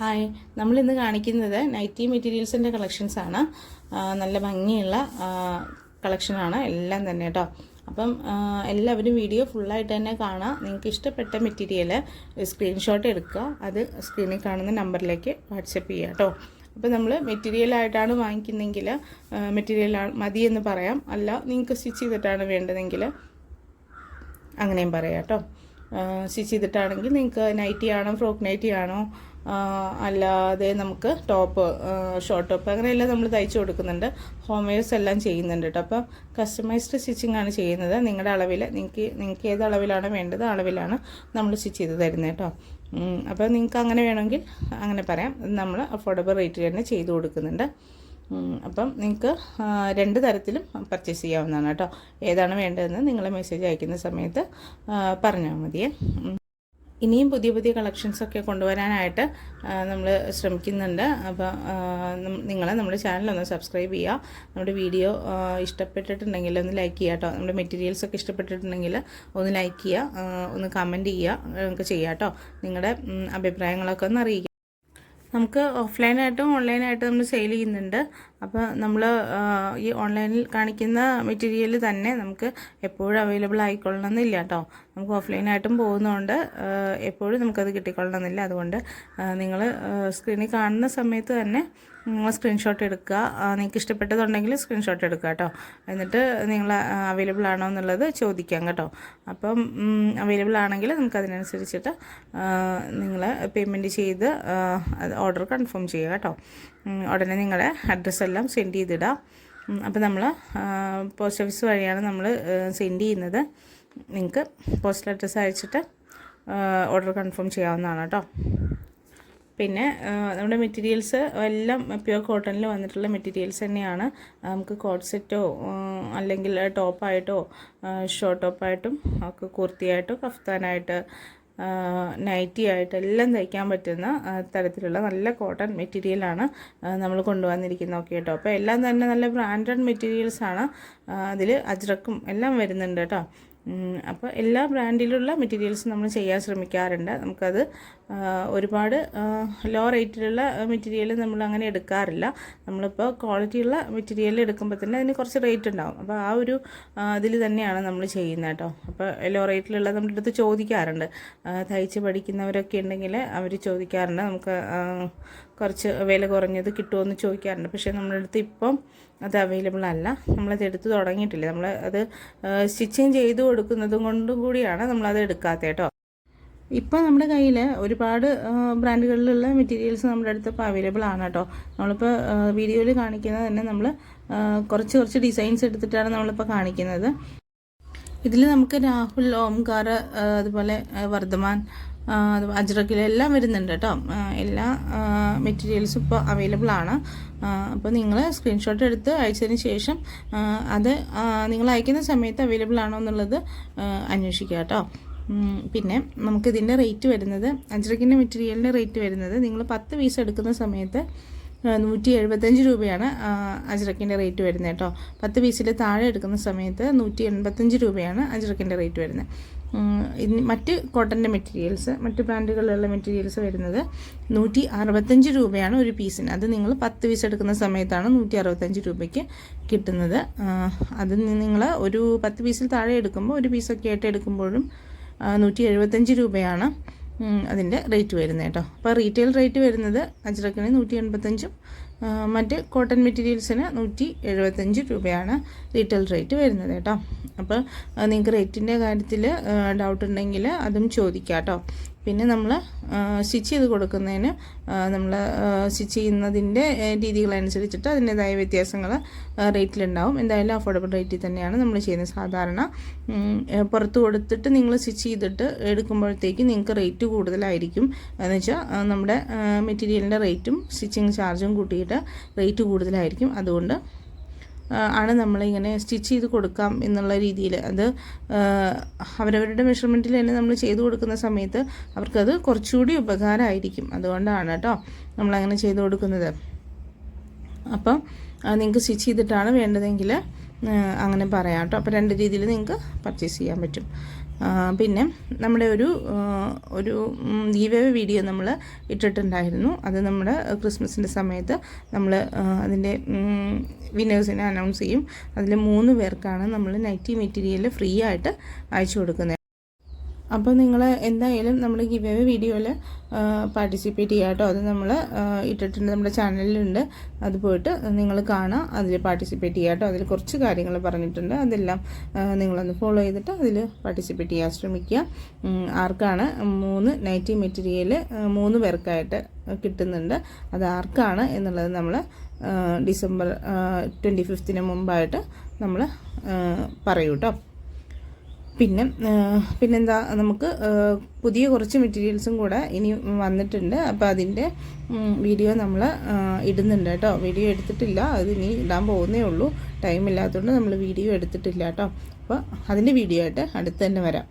Hi. നമ്മളിന്ന് കാണിക്കുന്നത് nightie മെറ്റീരിയൽസിന്റെ collections ആണ്. നല്ല ഭംഗിയുള്ള കളക്ഷനാണ് എല്ലാം തന്നെ കേട്ടോ അപ്പം എല്ലാവരും വീഡിയോ ഫുള്ളായിട്ട് തന്നെ കാണാം. നിങ്ങൾക്ക് ഇഷ്ടപ്പെട്ട മെറ്റീരിയൽ സ്ക്രീൻഷോട്ട് എടുക്കുക. അത് സ്ക്രീനിൽ കാണുന്ന നമ്പറിലേക്ക് വാട്സപ്പ് ചെയ്യുക കേട്ടോ അപ്പോൾ നമ്മൾ മെറ്റീരിയലായിട്ടാണ് വാങ്ങിക്കുന്നതെങ്കിൽ മെറ്റീരിയൽ മതി എന്ന് പറയാം. അല്ല നിങ്ങൾക്ക് സ്റ്റിച്ച് ചെയ്തിട്ടാണ് വേണ്ടതെങ്കിൽ അങ്ങനെയും പറയാം കേട്ടോ സ്റ്റിച്ച് ചെയ്തിട്ടാണെങ്കിൽ നിങ്ങൾക്ക് നൈറ്റി ആണോ ഫ്രോക്ക് നൈറ്റി ആണോ അല്ലാതെ നമുക്ക് ടോപ്പ് ഷോർട്ട് ടോപ്പ് അങ്ങനെയെല്ലാം നമ്മൾ തയ്ച്ചു കൊടുക്കുന്നുണ്ട്. ഹോം വെയർസ് എല്ലാം ചെയ്യുന്നുണ്ട് കേട്ടോ അപ്പം കസ്റ്റമൈസ്ഡ് സ്റ്റിച്ചിങ് ആണ് ചെയ്യുന്നത്. നിങ്ങളുടെ അളവിൽ നിങ്ങൾക്ക് നിങ്ങൾക്ക് ഏത് അളവിലാണ് വേണ്ടത് അളവിലാണ് നമ്മൾ സ്റ്റിച്ച് ചെയ്ത് തരുന്നത് കേട്ടോ അപ്പോൾ നിങ്ങൾക്ക് അങ്ങനെ വേണമെങ്കിൽ അങ്ങനെ പറയാം. നമ്മൾ അഫോർഡബിൾ റേറ്റിൽ തന്നെ ചെയ്ത് കൊടുക്കുന്നുണ്ട്. അപ്പം നിങ്ങൾക്ക് രണ്ട് തരത്തിലും പർച്ചേസ് ചെയ്യാവുന്നതാണ് കേട്ടോ ഏതാണ് വേണ്ടതെന്ന് നിങ്ങൾ മെസ്സേജ് അയക്കുന്ന സമയത്ത് പറഞ്ഞാൽ മതിയേ. ഇനിയും പുതിയ പുതിയ കളക്ഷൻസ് ഒക്കെ കൊണ്ടുവരാനായിട്ട് നമ്മൾ ശ്രമിക്കുന്നുണ്ട്. അപ്പോൾ നിങ്ങൾ നമ്മുടെ ചാനലൊന്ന് സബ്സ്ക്രൈബ് ചെയ്യുക നമ്മുടെ വീഡിയോ ഇഷ്ടപ്പെട്ടിട്ടുണ്ടെങ്കിൽ ഒന്ന് ലൈക്ക് ചെയ്യുക കേട്ടോ നമ്മുടെ മെറ്റീരിയൽസ് ഒക്കെ ഇഷ്ടപ്പെട്ടിട്ടുണ്ടെങ്കിൽ ഒന്ന് ലൈക്ക് ചെയ്യുക ഒന്ന് കമന്റ് ചെയ്യുക നമുക്ക് ചെയ്യാം കേട്ടോ നിങ്ങളുടെ അഭിപ്രായങ്ങളൊക്കെ ഒന്ന് അറിയിക്കുക നമുക്ക് ഓഫ്ലൈനായിട്ടും ഓൺലൈനായിട്ടും നമ്മൾ സെയിൽ ചെയ്യുന്നുണ്ട്. അപ്പോൾ നമ്മൾ ഈ ഓൺലൈനിൽ കാണിക്കുന്ന മെറ്റീരിയൽ തന്നെ നമുക്ക് എപ്പോഴും അവൈലബിൾ ആയിക്കൊള്ളണമെന്നില്ല കേട്ടോ നമുക്ക് ഓഫ്ലൈനായിട്ടും പോകുന്നതുകൊണ്ട് എപ്പോഴും നമുക്കത് കിട്ടിക്കൊള്ളണമെന്നില്ല. അതുകൊണ്ട് നിങ്ങൾ സ്ക്രീനിൽ കാണുന്ന സമയത്ത് തന്നെ നിങ്ങൾ സ്ക്രീൻഷോട്ട് എടുക്കുക. നിങ്ങൾക്ക് ഇഷ്ടപ്പെട്ടതുണ്ടെങ്കിൽ സ്ക്രീൻഷോട്ട് എടുക്കുക കേട്ടോ. എന്നിട്ട് നിങ്ങൾ അവൈലബിൾ ആണോ എന്നുള്ളത് ചോദിക്കാം കേട്ടോ. അപ്പം അവൈലബിൾ ആണെങ്കിൽ നമുക്ക് അതിനനുസരിച്ചിട്ട് നിങ്ങൾ പേയ്മെന്റ് ചെയ്ത് ഓർഡർ കൺഫേം ചെയ്യുക കേട്ടോ. ഉടനെ നിങ്ങളുടെ അഡ്രസ്സെല്ലാം സെൻഡ് ചെയ്തിടാം. അപ്പോൾ നമ്മൾ പോസ്റ്റ് ഓഫീസ് വഴിയാണ് നമ്മൾ സെൻഡ് ചെയ്യുന്നത്. നിങ്ങൾക്ക് പോസ്റ്റൽ അഡ്രസ്സ് അയച്ചിട്ട് ഓർഡർ കൺഫേം ചെയ്യാവുന്നതാണ് കേട്ടോ പിന്നെ നമ്മുടെ മെറ്റീരിയൽസ് എല്ലാം പ്യുവർ കോട്ടണിൽ വന്നിട്ടുള്ള മെറ്റീരിയൽസ് തന്നെയാണ്. നമുക്ക് കോട്ട് സെറ്റോ അല്ലെങ്കിൽ ടോപ്പായിട്ടോ ഷോർട്ട് ടോപ്പായിട്ടും ഒക്കെ കുർത്തിയായിട്ടോ കഫ്താനായിട്ട് നൈറ്റി ആയിട്ട് എല്ലാം തയ്ക്കാൻ പറ്റുന്ന തരത്തിലുള്ള നല്ല കോട്ടൺ മെറ്റീരിയലാണ് നമ്മൾ കൊണ്ടുവന്നിരിക്കുന്നത്. ഓക്കെ കേട്ടോ അപ്പോൾ എല്ലാം തന്നെ നല്ല ബ്രാൻഡഡ് മെറ്റീരിയൽസാണ് അതിൽ അജ്രക്കും എല്ലാം വരുന്നുണ്ട് കേട്ടോ അപ്പോൾ എല്ലാ ബ്രാൻഡിലുള്ള മെറ്റീരിയൽസ് നമ്മൾ ചെയ്യാൻ ശ്രമിക്കാറുണ്ട്. നമുക്കത് ഒരുപാട് ലോ റേറ്റിലുള്ള മെറ്റീരിയൽ നമ്മൾ അങ്ങനെ എടുക്കാറില്ല. നമ്മളിപ്പോൾ ക്വാളിറ്റിയുള്ള മെറ്റീരിയൽ എടുക്കുമ്പോൾ തന്നെ അതിന് കുറച്ച് റേറ്റ് ഉണ്ടാവും. അപ്പോൾ ആ ഒരു ഇതിൽ തന്നെയാണ് നമ്മൾ ചെയ്യുന്നത് കേട്ടോ. അപ്പോൾ ലോ റേറ്റിലുള്ള നമ്മുടെ അടുത്ത് ചോദിക്കാറുണ്ട്. തയ്ച്ച് പഠിക്കുന്നവരൊക്കെ ഉണ്ടെങ്കിൽ അവർ ചോദിക്കാറുണ്ട്. നമുക്ക് കുറച്ച് വില കുറഞ്ഞത് കിട്ടുമോ എന്ന് ചോദിക്കാറുണ്ട്. പക്ഷേ നമ്മുടെ അടുത്ത് ഇപ്പം അത് അവൈലബിൾ അല്ല. നമ്മളത് എടുത്ത് തുടങ്ങിയിട്ടില്ല. നമ്മൾ അത് സ്റ്റിച്ചിങ് ചെയ്ത് കൊടുക്കുന്നതും കൊണ്ടും കൂടിയാണ് നമ്മളത് എടുക്കാത്തത് കേട്ടോ. ഇപ്പോൾ നമ്മുടെ കയ്യിൽ ഒരുപാട് ബ്രാൻഡുകളിലുള്ള മെറ്റീരിയൽസ് നമ്മുടെ അടുത്ത് ഇപ്പോൾ അവൈലബിൾ ആണ് കേട്ടോ. നമ്മളിപ്പോൾ വീഡിയോയിൽ കാണിക്കുന്നത് തന്നെ നമ്മൾ കുറച്ച് കുറച്ച് ഡിസൈൻസ് എടുത്തിട്ടാണ് നമ്മളിപ്പോൾ കാണിക്കുന്നത്. ഇതിൽ നമുക്ക് രാഹുൽ ഓംകാർ അതുപോലെ വർദ്ധമാൻ അത് എല്ലാം വരുന്നുണ്ട് കേട്ടോ എല്ലാ മെറ്റീരിയൽസും ഇപ്പോൾ അവൈലബിൾ ആണ്. അപ്പോൾ നിങ്ങൾ സ്ക്രീൻഷോട്ട് എടുത്ത് അയച്ചതിന് ശേഷം അത് നിങ്ങൾ അയക്കുന്ന സമയത്ത് അവൈലബിൾ ആണോ എന്നുള്ളത് അന്വേഷിക്കുക കേട്ടോ പിന്നെ നമുക്കിതിന്റെ റേറ്റ് വരുന്നത് അജ്രക്കിന്റെ മെറ്റീരിയലിന്റെ റേറ്റ് വരുന്നത് നിങ്ങൾ പത്ത് പീസ് എടുക്കുന്ന സമയത്ത് നൂറ്റി എഴുപത്തഞ്ച് രൂപയാണ് അജ്രക്കിന്റെ റേറ്റ് വരുന്നത് കേട്ടോ പത്ത് പീസിൽ താഴെ എടുക്കുന്ന സമയത്ത് നൂറ്റി എൺപത്തഞ്ച് രൂപയാണ് അജ്രക്കിന്റെ റേറ്റ് വരുന്നത്. മറ്റ് കോട്ടന്റെ മെറ്റീരിയൽസ് മറ്റ് ബ്രാൻഡുകളിലുള്ള മെറ്റീരിയൽസ് വരുന്നത് നൂറ്റി അറുപത്തഞ്ച് രൂപയാണ് ഒരു പീസിന് അത് നിങ്ങൾ പത്ത് പീസ് എടുക്കുന്ന സമയത്താണ് നൂറ്റി അറുപത്തഞ്ച് രൂപയ്ക്ക് കിട്ടുന്നത്. അത് നിങ്ങൾ ഒരു പത്ത് പീസിൽ താഴെ എടുക്കുമ്പോൾ ഒരു പീസൊക്കെ ആയിട്ട് എടുക്കുമ്പോഴും നൂറ്റി എഴുപത്തഞ്ച് രൂപയാണ് അതിന്റെ റേറ്റ് വരുന്നത് കേട്ടോ. അപ്പോൾ റീറ്റെയിൽ റേറ്റ് വരുന്നത് അജ്രക്കിന് നൂറ്റി എൺപത്തഞ്ചും മറ്റ് കോട്ടൺ മെറ്റീരിയൽസിന് നൂറ്റി എഴുപത്തഞ്ച് രൂപയാണ് റീറ്റെയിൽ റേറ്റ് വരുന്നത് കേട്ടോ. അപ്പോൾ നിങ്ങൾക്ക് റേറ്റിന്റെ കാര്യത്തിൽ ഡൗട്ട് ഉണ്ടെങ്കിൽ അതും ചോദിക്കാം കേട്ടോ പിന്നെ നമ്മൾ സ്റ്റിച്ച് ചെയ്ത് കൊടുക്കുന്നതിന് നമ്മൾ സ്റ്റിച്ച് ചെയ്യുന്നതിന്റെ രീതികളനുസരിച്ചിട്ട് അതിന്റേതായ വ്യത്യാസങ്ങൾ റേറ്റിലുണ്ടാവും. എന്തായാലും അഫോർഡബിൾ റേറ്റിൽ തന്നെയാണ് നമ്മൾ ചെയ്യുന്നത് സാധാരണ. പുറത്ത് കൊടുത്തിട്ട് നിങ്ങൾ സ്റ്റിച്ച് ചെയ്തിട്ട് എടുക്കുമ്പോഴത്തേക്ക് നിങ്ങൾക്ക് റേറ്റ് കൂടുതലായിരിക്കും. എന്ന് വെച്ചാൽ നമ്മുടെ മെറ്റീരിയലിന്റെ റേറ്റും സ്റ്റിച്ചിങ് ചാർജും കൂട്ടിയിട്ട് റേറ്റ് കൂടുതലായിരിക്കും. അതുകൊണ്ട് ആണ് നമ്മളിങ്ങനെ സ്റ്റിച്ച് ചെയ്ത് കൊടുക്കാം എന്നുള്ള രീതിയിൽ. അത് അവരവരുടെ മെഷർമെന്റിൽ തന്നെ നമ്മൾ ചെയ്ത് കൊടുക്കുന്ന സമയത്ത് അവർക്കത് കുറച്ചുകൂടി ഉപകാരമായിരിക്കും. അതുകൊണ്ടാണ് കേട്ടോ നമ്മളങ്ങനെ ചെയ്ത് കൊടുക്കുന്നത്. അപ്പം നിങ്ങൾക്ക് സ്റ്റിച്ച് ചെയ്തിട്ടാണ് വേണ്ടതെങ്കിൽ അങ്ങനെ പറയാം കേട്ടോ. അപ്പോൾ രണ്ട് രീതിയിൽ നിങ്ങൾക്ക് പർച്ചേസ് ചെയ്യാൻ പറ്റും. പിന്നെ നമ്മുടെ ഒരു ഒരു ഗീവ് വീഡിയോ നമ്മൾ ഇട്ടിട്ടുണ്ടായിരുന്നു. അത് നമ്മുടെ ക്രിസ്മസിന്റെ സമയത്ത് നമ്മൾ അതിന്റെ വിന്നേഴ്സിനെ അനൗൺസ് ചെയ്യും. അതിൽ മൂന്ന് പേർക്കാണ് നമ്മൾ നൈറ്റി മെറ്റീരിയൽ ഫ്രീ ആയിട്ട് അയച്ചു കൊടുക്കുന്നത്. അപ്പോൾ നിങ്ങൾ എന്തായാലും നമ്മൾ ഗിവ് എവേ വീഡിയോയിൽ പാർട്ടിസിപ്പേറ്റ് ചെയ്യുക കേട്ടോ അത് നമ്മൾ ഇട്ടിട്ടുണ്ട് നമ്മുടെ ചാനലിലുണ്ട്. അത് പോയിട്ട് നിങ്ങൾ കാണുക അതിൽ പാർട്ടിസിപ്പേറ്റ് ചെയ്യുക കേട്ടോ അതിൽ കുറച്ച് കാര്യങ്ങൾ പറഞ്ഞിട്ടുണ്ട്. അതെല്ലാം നിങ്ങളൊന്ന് ഫോളോ ചെയ്തിട്ട് അതിൽ പാർട്ടിസിപ്പേറ്റ് ചെയ്യാൻ ശ്രമിക്കുക. ആർക്കാണ് മൂന്ന് നൈറ്റി മെറ്റീരിയൽ മൂന്ന് പേർക്കായിട്ട് കിട്ടുന്നുണ്ട്. അത് ആർക്കാണ് എന്നുള്ളത് നമ്മൾ ഡിസംബർ ട്വന്റി ഫിഫ്ത്തിന് മുമ്പായിട്ട് നമ്മൾ പറയൂ കേട്ടോ പിന്നെ പിന്നെന്താ നമുക്ക് പുതിയ കുറച്ച് മെറ്റീരിയൽസും കൂടെ ഇനി വന്നിട്ടുണ്ട്. അപ്പോൾ അതിന്റെ വീഡിയോ നമ്മൾ ഇടുന്നുണ്ട് കേട്ടോ. വീഡിയോ എടുത്തിട്ടില്ല. അത് ഇനി ഇടാൻ പോകുന്നേ ഉള്ളൂ. ടൈം ഇല്ലാത്തതുകൊണ്ട് നമ്മൾ വീഡിയോ എടുത്തിട്ടില്ല കേട്ടോ. അപ്പോൾ അതിന്റെ വീഡിയോ ആയിട്ട് അടുത്ത് തന്നെ വരാം.